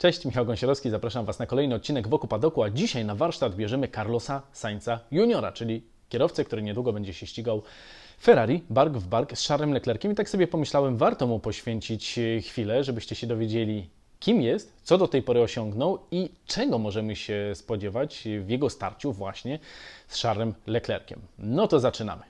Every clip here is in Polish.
Cześć, Michał Gąsiorowski, zapraszam Was na kolejny odcinek Wokół Padoku, a dzisiaj na warsztat bierzemy Carlosa Sainza Juniora, czyli kierowcę, który niedługo będzie się ścigał Ferrari, bark w bark z Charlesem Leclerciem i tak sobie pomyślałem, warto mu poświęcić e, chwilę, żebyście się dowiedzieli, kim jest, co do tej pory osiągnął i czego możemy się spodziewać w jego starciu właśnie z Charlesem Leclerciem. No to zaczynamy.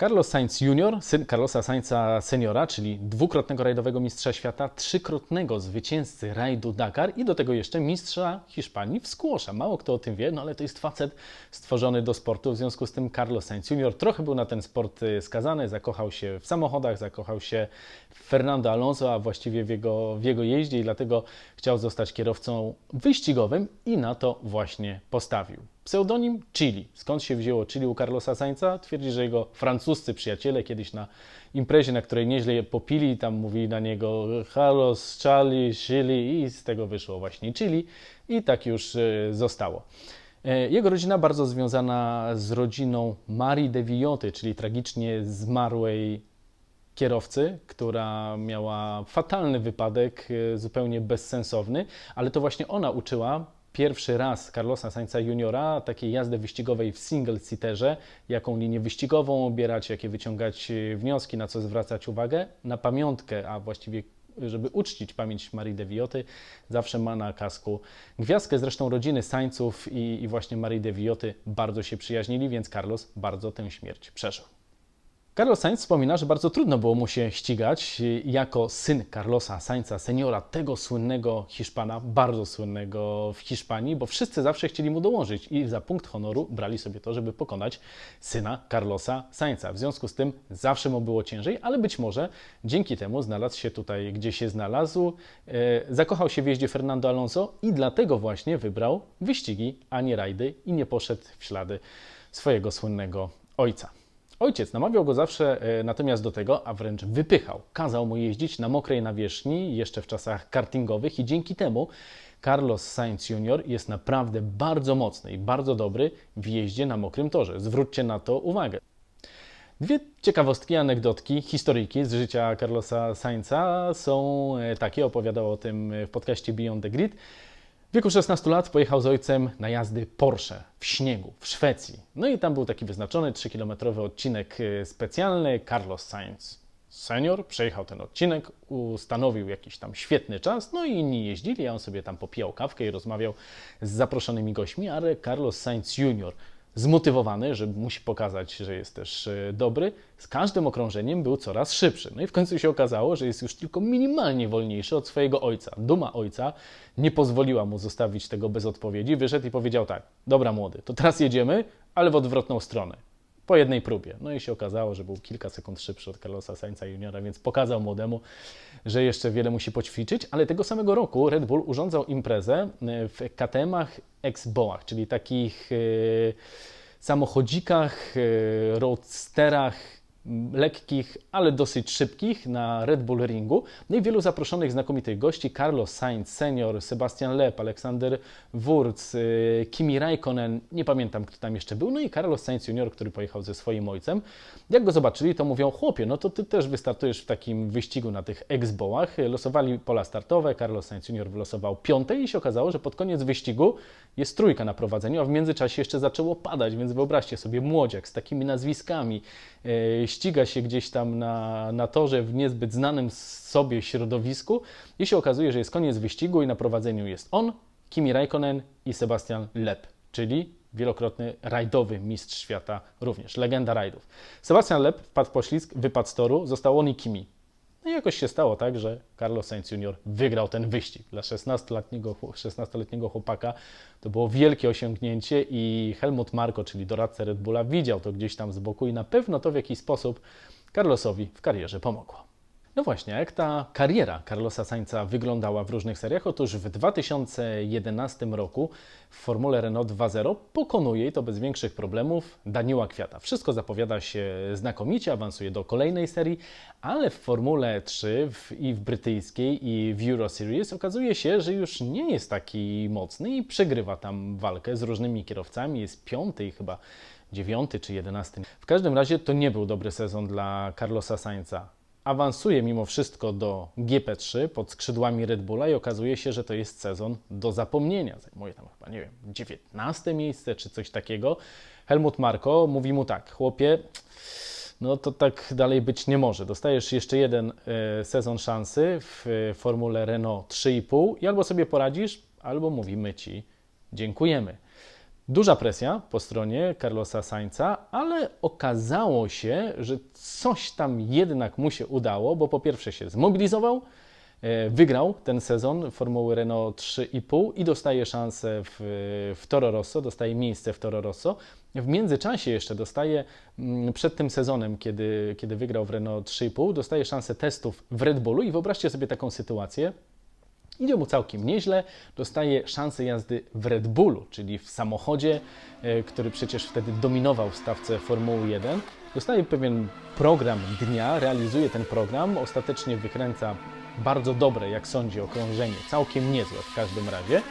Carlos Sainz Jr., syn Carlosa Sainza Seniora, czyli dwukrotnego rajdowego mistrza świata, trzykrotnego zwycięzcy rajdu Dakar i do tego jeszcze mistrza Hiszpanii w squasha. Mało kto o tym wie, no ale to jest facet stworzony do sportu, w związku z tym Carlos Sainz Jr. trochę był na ten sport y, skazany, zakochał się w samochodach, zakochał się w Fernando Alonso, a właściwie w jego, w jego jeździe i dlatego chciał zostać kierowcą wyścigowym i na to właśnie postawił. Pseudonim Chili. Skąd się wzięło Chili u Carlosa Sainza? Twierdzi, że jego francuscy przyjaciele kiedyś na imprezie, na której nieźle je popili, tam mówili na niego Carlos, Charlie, Chili i z tego wyszło właśnie Chili i tak już e, zostało. E, Jego rodzina bardzo związana z rodziną Marii de Villoty, czyli tragicznie zmarłej kierowcy, która miała fatalny wypadek, e, zupełnie bezsensowny, ale to właśnie ona uczyła pierwszy raz Carlosa Sainza Juniora takiej jazdy wyścigowej w single seaterze, jaką linię wyścigową obierać, jakie wyciągać e, wnioski, na co zwracać uwagę. Na pamiątkę, a właściwie żeby uczcić pamięć Marii de Villoty, zawsze ma na kasku gwiazdkę. Zresztą rodziny Sańców i, i właśnie Marii de Villoty bardzo się przyjaźnili, więc Carlos bardzo tę śmierć przeżył. Carlos Sainz wspomina, że bardzo trudno było mu się ścigać jako syn Carlosa Sainza seniora, tego słynnego Hiszpana, bardzo słynnego w Hiszpanii, bo wszyscy zawsze chcieli mu dołożyć i za punkt honoru brali sobie to, żeby pokonać syna Carlosa Sainza. W związku z tym zawsze mu było ciężej, ale być może dzięki temu znalazł się tutaj, gdzie się znalazł, e, zakochał się w jeździe Fernando Alonso i dlatego właśnie wybrał wyścigi, a nie rajdy i nie poszedł w ślady swojego słynnego ojca. Ojciec namawiał go zawsze e, natomiast do tego, a wręcz wypychał. Kazał mu jeździć na mokrej nawierzchni, jeszcze w czasach kartingowych, i dzięki temu Carlos Sainz Jr. jest naprawdę bardzo mocny i bardzo dobry w jeździe na mokrym torze. Zwróćcie na to uwagę. Dwie ciekawostki, anegdotki, historyjki z życia Carlosa Sainza są e, takie, opowiadał o tym w podcaście Beyond the Grid. W wieku 16 lat pojechał z ojcem na jazdy Porsche w śniegu w Szwecji. No i tam był taki wyznaczony 3-kilometrowy odcinek y, specjalny. Carlos Sainz senior przejechał ten odcinek, ustanowił jakiś tam świetny czas, no i inni jeździli, a on sobie tam popijał kawkę i rozmawiał z zaproszonymi gośćmi, ale Carlos Sainz junior zmotywowany, że musi pokazać, że jest też e, dobry, z każdym okrążeniem był coraz szybszy. No i w końcu się okazało, że jest już tylko minimalnie wolniejszy od swojego ojca. Duma ojca nie pozwoliła mu zostawić tego bez odpowiedzi. Wyszedł i powiedział tak: Dobra, młody, to teraz jedziemy, ale w odwrotną stronę. Po jednej próbie. No i się okazało, że był kilka sekund szybszy od Carlosa Sainza juniora, więc pokazał młodemu, że jeszcze wiele musi poćwiczyć, ale tego samego roku Red Bull urządzał imprezę e, w KTM-ach X-Boach, czyli takich e, samochodzikach, e, roadsterach lekkich, ale dosyć szybkich na Red Bull Ringu. No i wielu zaproszonych znakomitych gości, Carlos Sainz senior, Sebastian Lep, Aleksander Wurz, y, Kimi Raikkonen, nie pamiętam kto tam jeszcze był, no i Carlos Sainz junior, który pojechał ze swoim ojcem. Jak go zobaczyli, to mówią, chłopie, no to ty też wystartujesz w takim wyścigu na tych X-Bołach. Losowali pola startowe, Carlos Sainz junior wylosował piąte i się okazało, że pod koniec wyścigu jest trójka na prowadzeniu, a w międzyczasie jeszcze zaczęło padać, więc wyobraźcie sobie młodziak z takimi nazwiskami, y, ściga się gdzieś tam na, na torze w niezbyt znanym sobie środowisku i się okazuje, że jest koniec wyścigu i na prowadzeniu jest on, Kimi Raikkonen i Sebastian Lep, czyli wielokrotny rajdowy mistrz świata również, legenda rajdów. Sebastian Lep wpadł w poślizg, wypadł z toru, został on i Kimi. No i jakoś się stało tak, że Carlos Sainz Jr. wygrał ten wyścig. Dla 16-letniego 16 chłopaka to było wielkie osiągnięcie i Helmut Marko, czyli doradca Red Bulla, widział to gdzieś tam z boku i na pewno to w jakiś sposób Carlosowi w karierze pomogło. No właśnie, jak ta kariera Carlosa Sainza wyglądała w różnych seriach? Otóż w 2011 roku w Formule Renault 2.0 pokonuje i to bez większych problemów Daniła Kwiata. Wszystko zapowiada się znakomicie, awansuje do kolejnej serii, ale w Formule 3 w, i w brytyjskiej i w Euro Series okazuje się, że już nie jest taki mocny i przegrywa tam walkę z różnymi kierowcami, jest piąty i chyba dziewiąty czy jedenasty. W każdym razie to nie był dobry sezon dla Carlosa Sainza awansuje mimo wszystko do GP3 pod skrzydłami Red Bulla i okazuje się, że to jest sezon do zapomnienia. Zajmuje tam chyba, nie wiem, 19 miejsce czy coś takiego. Helmut Marko mówi mu tak, chłopie, no to tak dalej być nie może. Dostajesz jeszcze jeden e, sezon szansy w e, formule Renault 3,5 i albo sobie poradzisz, albo mówimy Ci dziękujemy. Duża presja po stronie Carlosa Sainza, ale okazało się, że coś tam jednak mu się udało, bo po pierwsze się zmobilizował, e, wygrał ten sezon Formuły Renault 3,5 i dostaje szansę w, w Toro Rosso, dostaje miejsce w Toro Rosso. W międzyczasie jeszcze dostaje, mm, przed tym sezonem, kiedy, kiedy wygrał w Renault 3,5, dostaje szansę testów w Red Bullu i wyobraźcie sobie taką sytuację, Idzie mu całkiem nieźle, dostaje szansę jazdy w Red Bullu, czyli w samochodzie, e, który przecież wtedy dominował w stawce Formuły 1. Dostaje pewien program dnia, realizuje ten program, ostatecznie wykręca bardzo dobre, jak sądzi, okrążenie, całkiem niezłe w każdym razie.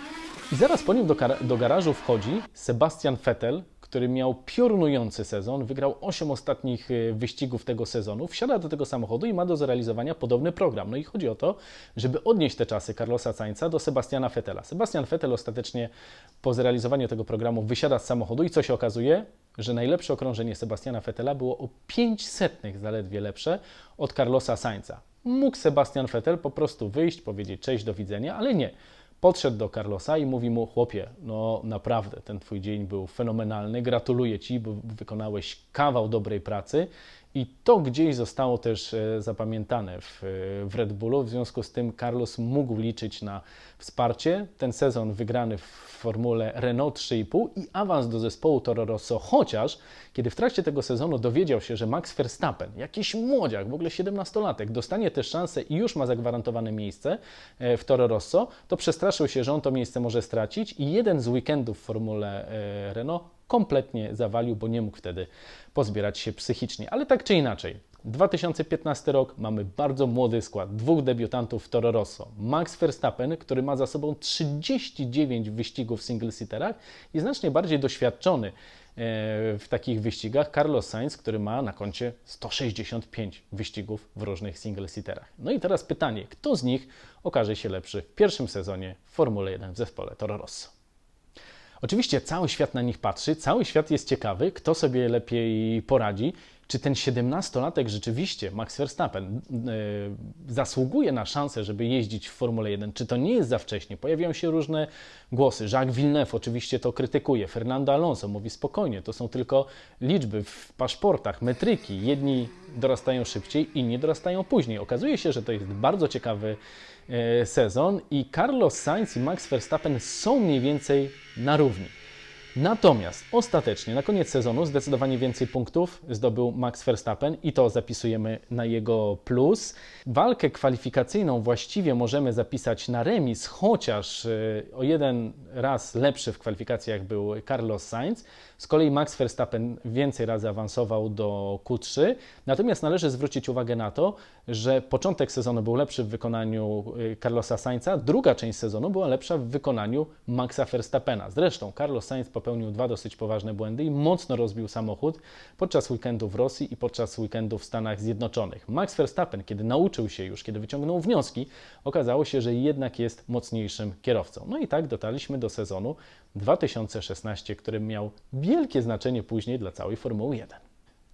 I zaraz po nim do, do garażu wchodzi Sebastian Vettel, który miał piorunujący sezon, wygrał 8 ostatnich e, wyścigów tego sezonu, wsiada do tego samochodu i ma do zrealizowania podobny program. No i chodzi o to, żeby odnieść te czasy Carlosa Sainza do Sebastiana Vettela. Sebastian Vettel ostatecznie po zrealizowaniu tego programu wysiada z samochodu i co się okazuje? Że najlepsze okrążenie Sebastiana Vettela było o 5 setnych zaledwie lepsze od Carlosa Sainza. Mógł Sebastian Vettel po prostu wyjść, powiedzieć cześć, do widzenia, ale nie podszedł do Carlosa i mówi mu: Chłopie, no naprawdę, ten twój dzień był fenomenalny, gratuluję ci, bo wykonałeś kawał dobrej pracy. I to gdzieś zostało też e, zapamiętane w, w Red Bullu. W związku z tym Carlos mógł liczyć na wsparcie. Ten sezon wygrany w formule Renault 3,5 i awans do zespołu Toro Rosso, chociaż kiedy w trakcie tego sezonu dowiedział się, że Max Verstappen, jakiś młodziak, w ogóle 17-latek, dostanie też szansę i już ma zagwarantowane miejsce e, w Toro Rosso, to przestraszył się, że on to miejsce może stracić i jeden z weekendów w formule e, Renault kompletnie zawalił, bo nie mógł wtedy pozbierać się psychicznie. Ale tak czy inaczej, 2015 rok mamy bardzo młody skład, dwóch debiutantów w Toro Rosso. Max Verstappen, który ma za sobą 39 wyścigów w single-seaterach i znacznie bardziej doświadczony e, w takich wyścigach. Carlos Sainz, który ma na koncie 165 wyścigów w różnych single-seaterach. No i teraz pytanie, kto z nich okaże się lepszy w pierwszym sezonie w Formule 1 w zespole Toro Rosso? Oczywiście cały świat na nich patrzy, cały świat jest ciekawy, kto sobie lepiej poradzi. Czy ten 17-latek rzeczywiście, Max Verstappen, yy, zasługuje na szansę, żeby jeździć w Formule 1? Czy to nie jest za wcześnie? Pojawiają się różne głosy. Jacques Villeneuve oczywiście to krytykuje. Fernando Alonso mówi spokojnie, to są tylko liczby w paszportach, metryki. Jedni dorastają szybciej, inni dorastają później. Okazuje się, że to jest bardzo ciekawy E, sezon i Carlos Sainz i Max Verstappen są mniej więcej na równi. Natomiast ostatecznie na koniec sezonu zdecydowanie więcej punktów zdobył Max Verstappen i to zapisujemy na jego plus. Walkę kwalifikacyjną właściwie możemy zapisać na remis, chociaż e, o jeden raz lepszy w kwalifikacjach był Carlos Sainz. Z kolei Max Verstappen więcej razy awansował do Q3. Natomiast należy zwrócić uwagę na to, że początek sezonu był lepszy w wykonaniu y, Carlosa Sainza, druga część sezonu była lepsza w wykonaniu Maxa Verstappena. Zresztą Carlos Sainz popełnił dwa dosyć poważne błędy i mocno rozbił samochód podczas weekendu w Rosji i podczas weekendu w Stanach Zjednoczonych. Max Verstappen, kiedy nauczył się już, kiedy wyciągnął wnioski, okazało się, że jednak jest mocniejszym kierowcą. No i tak dotarliśmy do sezonu 2016, który miał wielkie znaczenie później dla całej Formuły 1.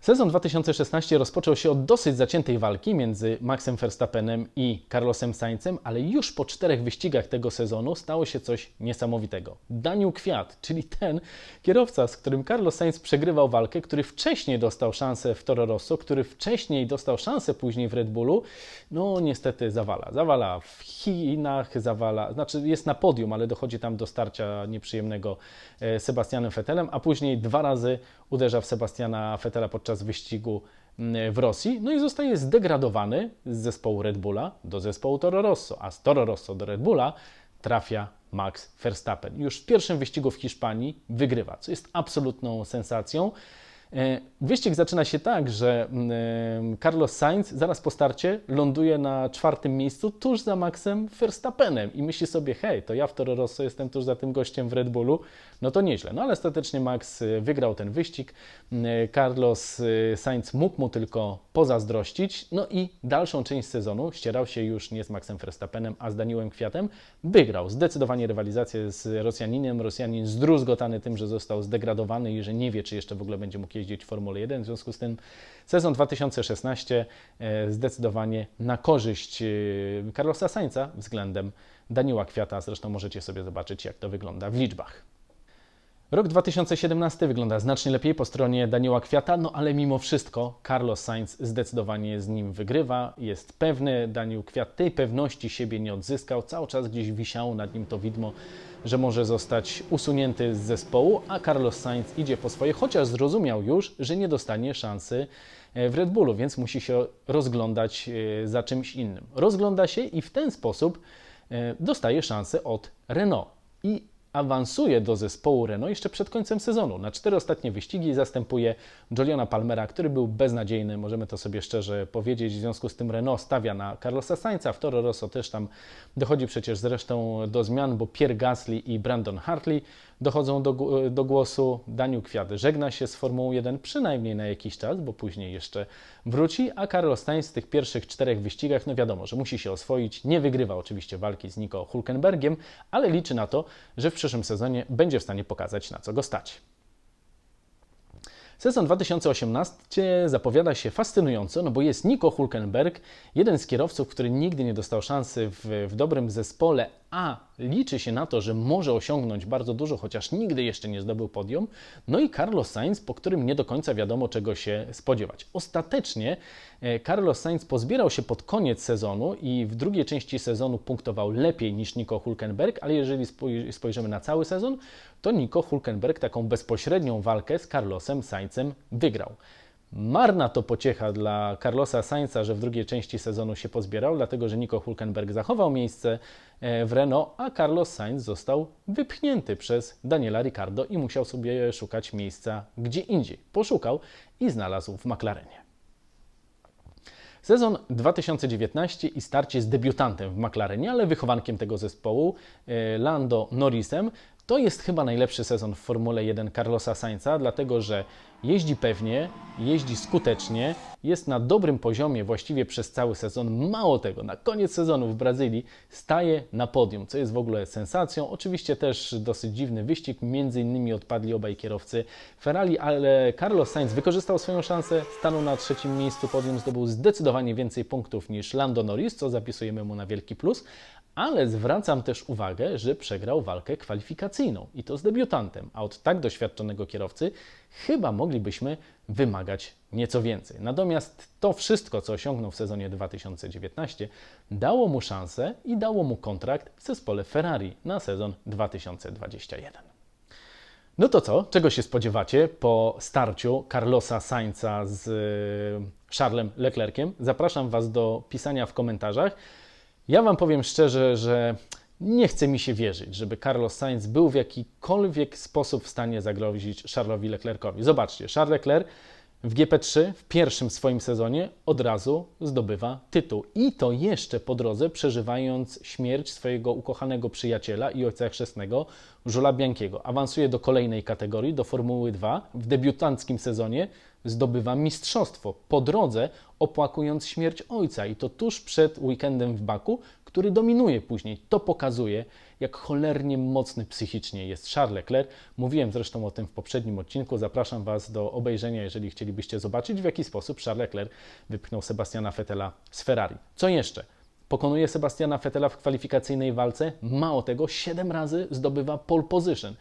Sezon 2016 rozpoczął się od dosyć zaciętej walki między Maxem Verstappenem i Carlosem Sainzem, ale już po czterech wyścigach tego sezonu stało się coś niesamowitego. Daniel Kwiat, czyli ten kierowca, z którym Carlos Sainz przegrywał walkę, który wcześniej dostał szansę w Toro Rosso, który wcześniej dostał szansę później w Red Bullu, no niestety zawala. Zawala w Chinach, zawala, znaczy jest na podium, ale dochodzi tam do starcia nieprzyjemnego e, Sebastianem Vettelem, a później dwa razy uderza w Sebastiana Vettela podczas wyścigu mm, w Rosji, no i zostaje zdegradowany z zespołu Red Bulla do zespołu Toro Rosso, a z Toro Rosso do Red Bulla trafia Max Verstappen. Już w pierwszym wyścigu w Hiszpanii wygrywa, co jest absolutną sensacją. E, Wyścig zaczyna się tak, że mm, Carlos Sainz zaraz po starcie ląduje na czwartym miejscu tuż za Maxem Verstappenem i myśli sobie, hej, to ja w Toro Rosso jestem tuż za tym gościem w Red Bullu, no to nieźle. No ale ostatecznie Max e, wygrał ten wyścig, Mm, e, Carlos Sainz mógł mu tylko pozazdrościć, no i dalszą część sezonu ścierał się już nie z Maxem Verstappenem, a z Daniłem Kwiatem. Wygrał zdecydowanie rywalizację z Rosjaninem. Rosjanin zdruzgotany tym, że został zdegradowany i że nie wie, czy jeszcze w ogóle będzie mógł w Formule 1. W związku z tym sezon 2016 e, zdecydowanie na korzyść e, Carlosa Sainza względem Daniela Kwiata. Zresztą możecie sobie zobaczyć, jak to wygląda w liczbach. Rok 2017 wygląda znacznie lepiej po stronie Daniela Kwiata, no ale mimo wszystko Carlos Sainz zdecydowanie z nim wygrywa, jest pewny. Daniel Kwiat tej pewności siebie nie odzyskał, cały czas gdzieś wisiało nad nim to widmo, że może zostać usunięty z zespołu, a Carlos Sainz idzie po swoje, chociaż zrozumiał już, że nie dostanie szansy e, w Red Bullu, więc musi się rozglądać e, za czymś innym. Rozgląda się i w ten sposób e, dostaje szansę od Renault. I awansuje do zespołu Renault jeszcze przed końcem sezonu. Na cztery ostatnie wyścigi zastępuje Juliana Palmera, który był beznadziejny, możemy to sobie szczerze powiedzieć. W związku z tym Renault stawia na Carlosa Sainza, w Toro Rosso też tam dochodzi przecież zresztą do zmian, bo Pierre Gasly i Brandon Hartley dochodzą do, do głosu. Daniel Kwiat żegna się z Formułą 1 przynajmniej na jakiś czas, bo później jeszcze wróci, a Carlos Sainz w tych pierwszych czterech wyścigach, no wiadomo, że musi się oswoić. Nie wygrywa oczywiście walki z Nico Hulkenbergiem, ale liczy na to, że w przyszłym sezonie będzie w stanie pokazać, na co go stać. Sezon 2018 zapowiada się fascynująco, no bo jest Nico Hulkenberg, jeden z kierowców, który nigdy nie dostał szansy w, w dobrym zespole, a liczy się na to, że może osiągnąć bardzo dużo, chociaż nigdy jeszcze nie zdobył podium. No i Carlos Sainz, po którym nie do końca wiadomo, czego się spodziewać. Ostatecznie e, Carlos Sainz pozbierał się pod koniec sezonu i w drugiej części sezonu punktował lepiej niż Nico Hulkenberg, ale jeżeli spojrzymy na cały sezon, to Nico Hulkenberg taką bezpośrednią walkę z Carlosem Sainzem wygrał. Marna to pociecha dla Carlosa Sainza, że w drugiej części sezonu się pozbierał, dlatego że Nico Hulkenberg zachował miejsce e, w Renault, a Carlos Sainz został wypchnięty przez Daniela Ricardo i musiał sobie szukać miejsca gdzie indziej. Poszukał i znalazł w McLarenie. Sezon 2019 i starcie z debiutantem w McLarenie, ale wychowankiem tego zespołu, e, Lando Norrisem, to jest chyba najlepszy sezon w Formule 1 Carlosa Sainza, dlatego że jeździ pewnie, jeździ skutecznie, jest na dobrym poziomie właściwie przez cały sezon. Mało tego, na koniec sezonu w Brazylii staje na podium, co jest w ogóle sensacją. Oczywiście też dosyć dziwny wyścig, między innymi odpadli obaj kierowcy Ferrari, ale Carlos Sainz wykorzystał swoją szansę, stanął na trzecim miejscu podium, zdobył zdecydowanie więcej punktów niż Lando Norris, co zapisujemy mu na wielki plus, ale zwracam też uwagę, że przegrał walkę kwalifikacyjną i to z debiutantem, a od tak doświadczonego kierowcy chyba moglibyśmy wymagać nieco więcej. Natomiast to wszystko, co osiągnął w sezonie 2019, dało mu szansę i dało mu kontrakt w zespole Ferrari na sezon 2021. No to co? Czego się spodziewacie po starciu Carlosa Sainza z e, Charlesem Leclerciem? Zapraszam Was do pisania w komentarzach. Ja Wam powiem szczerze, że nie chce mi się wierzyć, żeby Carlos Sainz był w jakikolwiek sposób w stanie zagrozić Charlesowi Leclercowi. Zobaczcie, Charles Leclerc w GP3 w pierwszym swoim sezonie od razu zdobywa tytuł. I to jeszcze po drodze przeżywając śmierć swojego ukochanego przyjaciela i ojca chrzestnego, Żula Biankiego. Awansuje do kolejnej kategorii, do Formuły 2. W debiutanckim sezonie zdobywa mistrzostwo. Po drodze opłakując śmierć ojca i to tuż przed weekendem w Baku, który dominuje później. To pokazuje, jak cholernie mocny psychicznie jest Charles Leclerc. Mówiłem zresztą o tym w poprzednim odcinku. Zapraszam Was do obejrzenia, jeżeli chcielibyście zobaczyć, w jaki sposób Charles Leclerc wypchnął Sebastiana Vettela z Ferrari. Co jeszcze? Pokonuje Sebastiana Vettela w kwalifikacyjnej walce. Mało tego, 7 razy zdobywa pole position.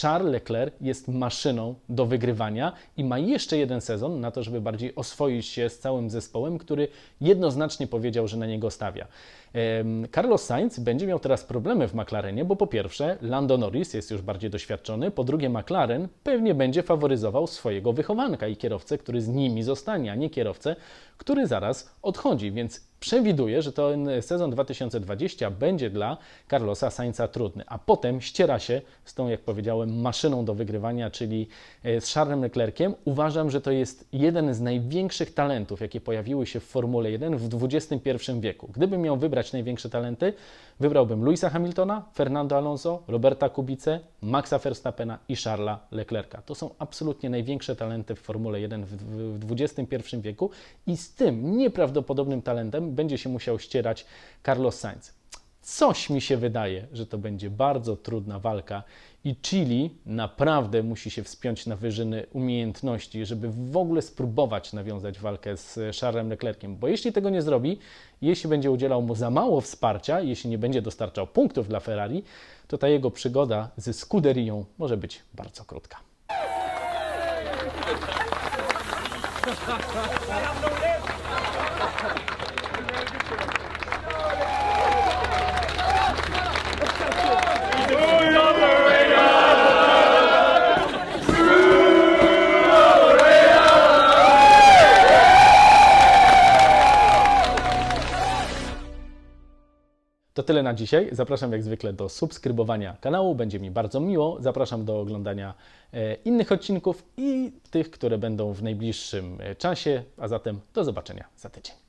Charles Leclerc jest maszyną do wygrywania i ma jeszcze jeden sezon na to, żeby bardziej oswoić się z całym zespołem, który jednoznacznie powiedział, że na niego stawia. Carlos Sainz będzie miał teraz problemy w McLarenie, bo po pierwsze Lando Norris jest już bardziej doświadczony, po drugie McLaren pewnie będzie faworyzował swojego wychowanka i kierowcę, który z nimi zostanie, a nie kierowcę, który zaraz odchodzi, więc przewiduje, że ten sezon 2020 będzie dla Carlosa Sainza trudny, a potem ściera się z tą, jak powiedziałem, maszyną do wygrywania, czyli e, z Charlesem Leclerciem. Uważam, że to jest jeden z największych talentów, jakie pojawiły się w Formule 1 w XXI wieku. Gdybym miał wybrać największe talenty, wybrałbym Louisa Hamiltona, Fernando Alonso, Roberta Kubice, Maxa Verstappena i Charlesa Leclerca. To są absolutnie największe talenty w Formule 1 w, w, w XXI wieku i z tym nieprawdopodobnym talentem będzie się musiał ścierać Carlos Sainz. Coś mi się wydaje, że to będzie bardzo trudna walka i Chili naprawdę musi się wspiąć na wyżyny umiejętności, żeby w ogóle spróbować nawiązać walkę z Charlesem Leclerciem, bo jeśli tego nie zrobi, jeśli będzie udzielał mu za mało wsparcia, jeśli nie będzie dostarczał punktów dla Ferrari, to ta jego przygoda ze Scuderią może być bardzo krótka. tyle na dzisiaj. Zapraszam jak zwykle do subskrybowania kanału, będzie mi bardzo miło. Zapraszam do oglądania e, innych odcinków i tych, które będą w najbliższym e, czasie. A zatem do zobaczenia za tydzień.